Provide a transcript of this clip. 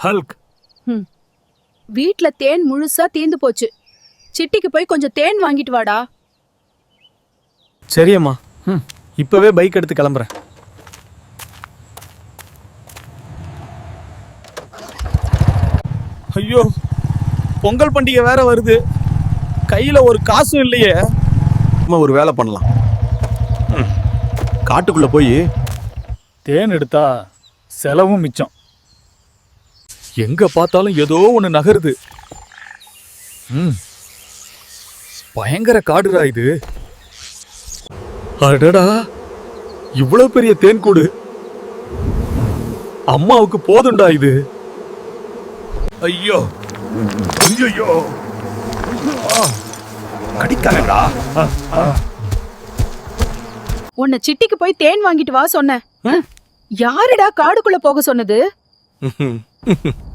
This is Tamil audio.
ஹல்க் ம். வீட்ல தேன் முழுசா தீந்து போச்சு. சிட்டிக்கு போய் கொஞ்சம் தேன் வாங்கிட்டு வாடா. சரியம்மா ம் இப்பவே பைக் எடுத்து கிளம்புறேன். ஐயோ பொங்கல் பண்டிகை வேற வருது. கையில ஒரு காசும் இல்லையே. நம்ம ஒரு வேலை பண்ணலாம். ம். காட்டுக்குள்ள போய் தேன் எடுத்தா செலவும் மிச்சம். எங்க பார்த்தாலும் ஏதோ ஒன்று நகருது. ம். பயங்கர காடுடா இது. அடடா. இவ்வளவு பெரிய தேன் கூடு அம்மாவுக்கு போதும்டா இது. ஐயோ. ஐயோ கடிக்காதடா. உன்னை சிட்டிக்கு போய் தேன் வாங்கிட்டு வா சொன்னேன். யாருடா காடுக்குள்ள போக சொன்னது? Mm-hmm.